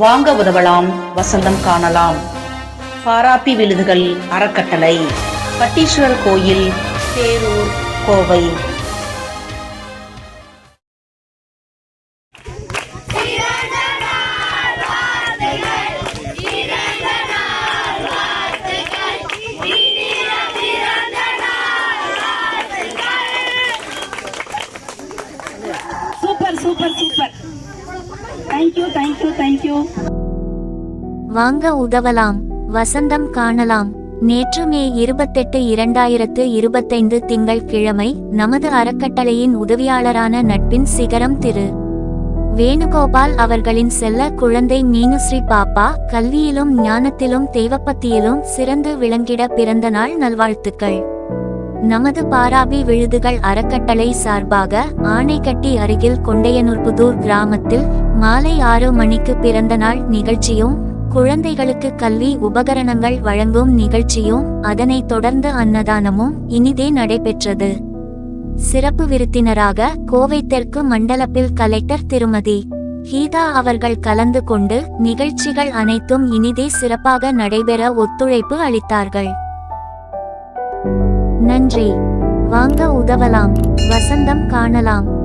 வாங்க உதவலாம் வசந்தம் காணலாம். பாராப்பி விழுதுகள் அறக்கட்டளை. பட்டீஸ்வரர் கோயில் Therur Kovai. Super super super. Thank you thank you thank you வாங்க உதவலாம். வசந்தம் காணலாம். நேற்று மே இருபத்தெட்டு இரண்டாயிரத்து இருபத்தைந்து திங்கள் கிழமை நமது அறக்கட்டளையின் உதவியாளரான நட்பின் சிகரம் திரு. வேணுகோபால் அவர்களின் செல்ல குழந்தை மீனுஸ்ரீ பாப்பா கல்வியிலும் ஞானத்திலும் தெய்வப்பத்தியிலும் சிறந்து விளங்கிட பிறந்த நாள் நல்வாழ்த்துக்கள். நமது பாராபி விழுதுகள் அறக்கட்டளை சார்பாக ஆணைக்கட்டி அருகில் கொண்டையனூர்புதூர் கிராமத்தில் மாலை ஆறு மணிக்கு பிறந்த நாள் நிகழ்ச்சியும் குழந்தைகளுக்கு கல்வி உபகரணங்கள் வழங்கும் நிகழ்ச்சியும் அதனைத் தொடர்ந்து அன்னதானமும் இனிதே நடைபெற்றது. சிறப்பு விருத்தினராக கோவை தெற்கு மண்டலப்பில் கலெக்டர் திருமதி ஹீதா அவர்கள் கலந்து கொண்டு நிகழ்ச்சிகள் அனைத்தும் இனிதே சிறப்பாக நடைபெற ஒத்துழைப்பு அளித்தார்கள். நன்றி. வாங்க உதவலாம். வசந்தம் காணலாம்.